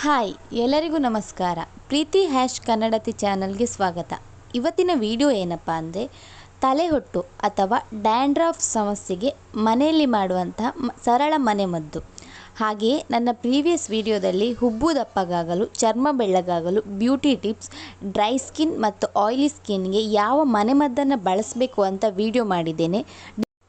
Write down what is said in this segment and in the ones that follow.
Hi, ಎಲ್ಲರಿಗೂ ನಮಸ್ಕಾರ. ಪ್ರೀತಿ hash ಕನ್ನಡತಿ ಚಾನಲ್ಗೆ ಸ್ವಾಗತ. ಇವತ್ತಿನ ವಿಡಿಯೋ ಏನಪ್ಪ ಅಂದರೆ, ತಲೆಹೊಟ್ಟು ಅಥವಾ ಡ್ಯಾಂಡ್ರಫ್ ಸಮಸ್ಯೆಗೆ ಮನೆಯಲ್ಲಿ ಮಾಡುವಂತಹ ಸರಳ ಮನೆಮದ್ದು ಹಾಗೆಯೇ ನನ್ನ ಪ್ರೀವಿಯಸ್ ವಿಡಿಯೋದಲ್ಲಿ ಹುಬ್ಬು ದಪ್ಪಗಾಗಲು, ಚರ್ಮ ಬೆಳ್ಳಗಾಗಲು, ಬ್ಯೂಟಿ ಟಿಪ್ಸ್, ಡ್ರೈ ಸ್ಕಿನ್ ಮತ್ತು ಆಯಿಲಿ ಸ್ಕಿನ್ಗೆ ಯಾವ ಮನೆಮದ್ದನ್ನು ಬಳಸಬೇಕು ಅಂತ ವಿಡಿಯೋ ಮಾಡಿದ್ದೇನೆ.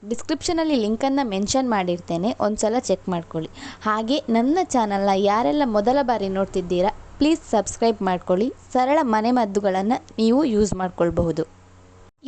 ಡಿಸ್ಕ್ರಿಪ್ಷನಲ್ಲಿ ಲಿಂಕನ್ನು ಮೆನ್ಷನ್ ಮಾಡಿರ್ತೇನೆ ಒಂದು ಸಲ ಚೆಕ್ ಮಾಡ್ಕೊಳ್ಳಿ. ಹಾಗೆ ನನ್ನ ಚಾನಲ್ನ ಯಾರೆಲ್ಲ ಮೊದಲ ಬಾರಿ ನೋಡ್ತಿದ್ದೀರಾ, ಪ್ಲೀಸ್ ಸಬ್ಸ್ಕ್ರೈಬ್ ಮಾಡ್ಕೊಳ್ಳಿ. ಸರಳ ಮನೆಮದ್ದುಗಳನ್ನು ನೀವು ಯೂಸ್ ಮಾಡ್ಕೊಳ್ಬಹುದು.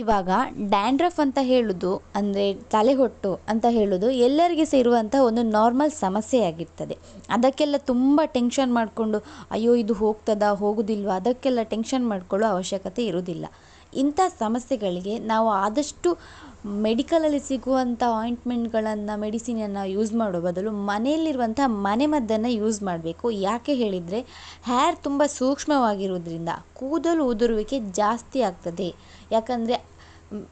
ಇವಾಗ ಡ್ಯಾಂಡ್ರಫ್ ಅಂತ ಹೇಳೋದು, ಅಂದರೆ ತಲೆಹೊಟ್ಟು ಅಂತ ಹೇಳೋದು, ಎಲ್ಲರಿಗೆ ಸೇರುವಂಥ ಒಂದು ನಾರ್ಮಲ್ ಸಮಸ್ಯೆಯಾಗಿರ್ತದೆ ಅದಕ್ಕೆಲ್ಲ ತುಂಬ ಟೆನ್ಷನ್ ಮಾಡಿಕೊಂಡು, ಅಯ್ಯೋ, ಇದು ಹೋಗ್ತದಾ, ಹೋಗೋದಿಲ್ವಾ? ಅದಕ್ಕೆಲ್ಲ ಟೆನ್ಷನ್ ಮಾಡ್ಕೊಳ್ಳೋ ಅವಶ್ಯಕತೆ ಇರೋದಿಲ್ಲ. ಇಂಥ ಸಮಸ್ಯೆಗಳಿಗೆ ನಾವು ಆದಷ್ಟು ಮೆಡಿಕಲಲ್ಲಿ ಸಿಗುವಂಥ ಆಯಿಂಟ್ಮೆಂಟ್ಗಳನ್ನು, ಮೆಡಿಸಿನನ್ನು ಯೂಸ್ ಮಾಡೋ ಬದಲು ಮನೆಯಲ್ಲಿರುವಂಥ ಮನೆಮದ್ದನ್ನು ಯೂಸ್ ಮಾಡಬೇಕು. ಯಾಕೆ ಹೇಳಿದರೆ, ಹೇರ್ ತುಂಬ ಸೂಕ್ಷ್ಮವಾಗಿರೋದ್ರಿಂದ ಕೂದಲು ಉದುರುವಿಕೆ ಜಾಸ್ತಿ ಆಗ್ತದೆ. ಯಾಕಂದರೆ,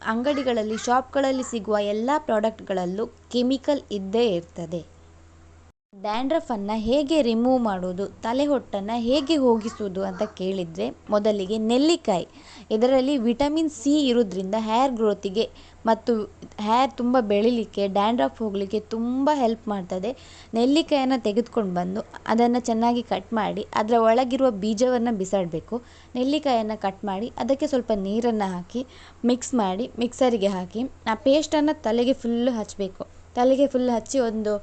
ಅಂಗಡಿಗಳಲ್ಲಿ, ಶಾಪ್ಗಳಲ್ಲಿ ಸಿಗುವ ಎಲ್ಲ ಪ್ರಾಡಕ್ಟ್ಗಳಲ್ಲೂ ಕೆಮಿಕಲ್ ಇದ್ದೇ ಇರ್ತದೆ. ಡ್ಯಾಂಡ್ರಫನ್ನು ಹೇಗೆ ರಿಮೂವ್ ಮಾಡೋದು ತಲೆಹೊಟ್ಟನ್ನು ಹೇಗೆ ಹೋಗಿಸುವುದು ಅಂತ ಕೇಳಿದರೆ ಮೊದಲಿಗೆ ನೆಲ್ಲಿಕಾಯಿ. ಇದರಲ್ಲಿ ವಿಟಮಿನ್ ಸಿ ಇರೋದ್ರಿಂದ ಹೇರ್ ಗ್ರೋತಿಗೆ ಮತ್ತು ಹೇರ್ ತುಂಬ ಬೆಳಿಲಿಕ್ಕೆ, ಡ್ಯಾಂಡ್ರಫ್ ಹೋಗಲಿಕ್ಕೆ ತುಂಬ ಹೆಲ್ಪ್ ಮಾಡ್ತದೆ. ನೆಲ್ಲಿಕಾಯನ್ನು ತೆಗೆದುಕೊಂಡು ಬಂದು ಅದನ್ನು ಚೆನ್ನಾಗಿ ಕಟ್ ಮಾಡಿ ಅದರ ಒಳಗಿರುವ ಬೀಜವನ್ನು ಬಿಸಾಡಬೇಕು. ನೆಲ್ಲಿಕಾಯನ್ನು ಕಟ್ ಮಾಡಿ ಅದಕ್ಕೆ ಸ್ವಲ್ಪ ನೀರನ್ನು ಹಾಕಿ, ಮಿಕ್ಸ್ ಮಾಡಿ ಮಿಕ್ಸರಿಗೆ ಹಾಕಿ ಆ ಪೇಸ್ಟನ್ನು ತಲೆಗೆ ಫುಲ್ಲು ಹಚ್ಚಬೇಕು ತಲೆಗೆ ಫುಲ್ ಹಚ್ಚಿ ಒಂದು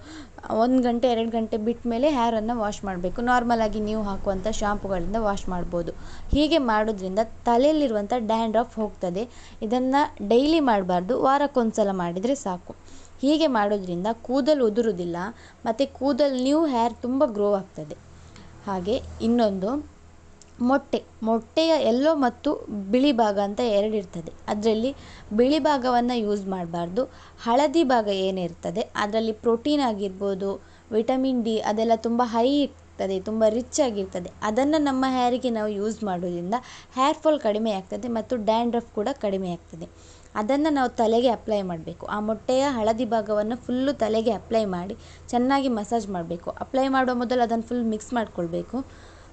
ಒಂದು ಗಂಟೆ, ಎರಡು ಗಂಟೆ ಬಿಟ್ಟ ಮೇಲೆ ಹೇರನ್ನು ವಾಶ್ ಮಾಡಬೇಕು. ನಾರ್ಮಲಾಗಿ ನೀವು ಹಾಕುವಂಥ ಶಾಂಪುಗಳಿಂದ ವಾಶ್ ಮಾಡ್ಬೋದು. ಹೀಗೆ ಮಾಡೋದ್ರಿಂದ ತಲೆಯಲ್ಲಿರುವಂಥ ಡ್ಯಾಂಡ್ರಫ್ ಹೋಗ್ತದೆ. ಇದನ್ನು ಡೈಲಿ ಮಾಡಬಾರ್ದು. ವಾರಕ್ಕೊಂದ್ಸಲ ಮಾಡಿದರೆ ಸಾಕು. ಹೀಗೆ ಮಾಡೋದ್ರಿಂದ ಕೂದಲು ಉದುರುವುದಿಲ್ಲ ಮತ್ತು ಕೂದಲು ನ್ಯೂ ಹೇರ್ ತುಂಬ ಗ್ರೋ ಆಗ್ತದೆ. ಹಾಗೆ ಇನ್ನೊಂದು ಮೊಟ್ಟೆ, ಮೊಟ್ಟೆಯ ಎಲ್ಲೋ ಮತ್ತು ಬಿಳಿ ಭಾಗ ಅಂತ ಎರಡು ಇರ್ತದೆ. ಅದರಲ್ಲಿ ಬಿಳಿ ಭಾಗವನ್ನು ಯೂಸ್ ಮಾಡಬಾರ್ದು. ಹಳದಿ ಭಾಗ ಏನಿರ್ತದೆ ಅದರಲ್ಲಿ ಪ್ರೋಟೀನ್ ಆಗಿರ್ಬೋದು ವಿಟಮಿನ್ ಡಿ ಅದೆಲ್ಲ ತುಂಬ ಹೈ ಇರ್ತದೆ, ತುಂಬ ರಿಚ್ ಆಗಿರ್ತದೆ. ಅದನ್ನು ನಮ್ಮ ಹೇರಿಗೆ ನಾವು ಯೂಸ್ ಮಾಡೋದ್ರಿಂದ ಹೇರ್ ಫಾಲ್ ಕಡಿಮೆ ಆಗ್ತದೆ ಮತ್ತು ಡ್ಯಾಂಡ್ರಫ್ ಕೂಡ ಕಡಿಮೆ ಆಗ್ತದೆ. ಅದನ್ನು ನಾವು ತಲೆಗೆ ಅಪ್ಲೈ ಮಾಡಬೇಕು. ಆ ಮೊಟ್ಟೆಯ ಹಳದಿ ಭಾಗವನ್ನು ಫುಲ್ಲು ತಲೆಗೆ ಅಪ್ಲೈ ಮಾಡಿ ಚೆನ್ನಾಗಿ ಮಸಾಜ್ ಮಾಡಬೇಕು. ಅಪ್ಲೈ ಮಾಡುವ ಮೊದಲು ಅದನ್ನು ಫುಲ್ ಮಿಕ್ಸ್ ಮಾಡಿಕೊಳ್ಬೇಕು.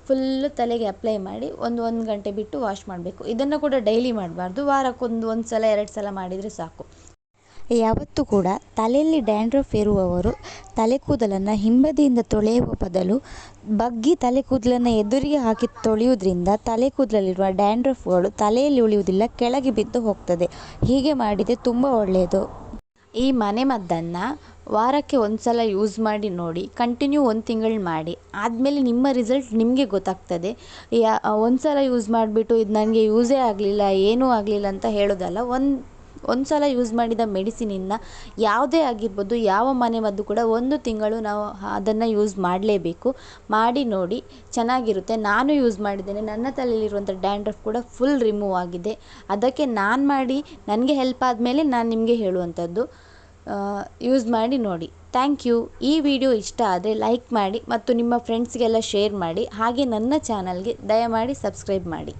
ಫುಲ್ಲು ತಲೆಗೆ ಅಪ್ಲೈ ಮಾಡಿ ಒಂದು ಒಂದು ಗಂಟೆ ಬಿಟ್ಟು ವಾಶ್ ಮಾಡಬೇಕು. ಇದನ್ನು ಕೂಡ ಡೈಲಿ ಮಾಡಬಾರ್ದು. ವಾರಕ್ಕೊಂದು ಒಂದು ಸಲ, ಎರಡು ಸಲ ಮಾಡಿದರೆ ಸಾಕು. ಯಾವತ್ತೂ ಕೂಡ ತಲೆಯಲ್ಲಿ ಡ್ಯಾಂಡ್ರಫ್ ಇರುವವರು ತಲೆ ಕೂದಲನ್ನು ಹಿಂಬದಿಯಿಂದ ತೊಳೆಯುವ ಬದಲು ಬಗ್ಗಿ ತಲೆ ಕೂದಲನ್ನು ಎದುರಿಗೆ ಹಾಕಿ ತೊಳೆಯುವುದರಿಂದ ತಲೆ ಕೂದಲಲ್ಲಿರುವ ಡ್ಯಾಂಡ್ರಫ್ಗಳು ತಲೆಯಲ್ಲಿ ಉಳಿಯುವುದಿಲ್ಲ, ಕೆಳಗೆ ಬಿದ್ದು ಹೋಗ್ತದೆ. ಹೀಗೆ ಮಾಡಿದರೆ ತುಂಬ ಒಳ್ಳೆಯದು. ಈ ಮನೆಮದ್ದನ್ನು ವಾರಕ್ಕೆ ಒಂದು ಸಲ ಯೂಸ್ ಮಾಡಿ ನೋಡಿ ಕಂಟಿನ್ಯೂ ಒಂದು ತಿಂಗಳು ಮಾಡಿ. ಆದಮೇಲೆ ನಿಮ್ಮ ರಿಸಲ್ಟ್ ನಿಮಗೆ ಗೊತ್ತಾಗ್ತದೆ. ಯಾ ಒಂದು ಸಲ ಯೂಸ್ ಮಾಡಿಬಿಟ್ಟು ಇದು ನನಗೆ ಯೂಸೇ ಆಗಲಿಲ್ಲ, ಏನೂ ಆಗಲಿಲ್ಲ ಅಂತ ಹೇಳೋದಲ್ಲ, ಒಂದು ಒಂದು ಸಲ ಯೂಸ್ ಮಾಡಿದ ಮೆಡಿಸಿನಿಂದ ಯಾವುದೇ ಆಗಿರ್ಬೋದು ಯಾವ ಮನೆಮದ್ದು ಕೂಡ ಒಂದು ತಿಂಗಳು ನಾವು ಅದನ್ನು ಯೂಸ್ ಮಾಡಲೇಬೇಕು. ಮಾಡಿ ನೋಡಿ, ಚೆನ್ನಾಗಿರುತ್ತೆ. ನಾನು ಯೂಸ್ ಮಾಡಿದ್ದೇನೆ. ನನ್ನ ತಲೆಯಲ್ಲಿರುವಂಥ ಡ್ಯಾಂಡ್ರಫ್ ಕೂಡ ಫುಲ್ ರಿಮೂವ್ ಆಗಿದೆ. ಅದಕ್ಕೆ ನಾನು ಮಾಡಿ, ನನಗೆ ಹೆಲ್ಪ್ ಆದಮೇಲೆ ನಾನು ನಿಮಗೆ ಹೇಳುವಂಥದ್ದು. ಯೂಸ್ ಮಾಡಿ ನೋಡಿ. ಥ್ಯಾಂಕ್ ಯು ಈ ವಿಡಿಯೋ ಇಷ್ಟ ಆದರೆ ಲೈಕ್ ಮಾಡಿ ಮತ್ತು ನಿಮ್ಮ ಫ್ರೆಂಡ್ಸ್ಗೆಲ್ಲ ಶೇರ್ ಮಾಡಿ. ಹಾಗೆ ನನ್ನ ಚಾನಲ್ಗೆ ದಯಮಾಡಿ ಸಬ್ಸ್ಕ್ರೈಬ್ ಮಾಡಿ.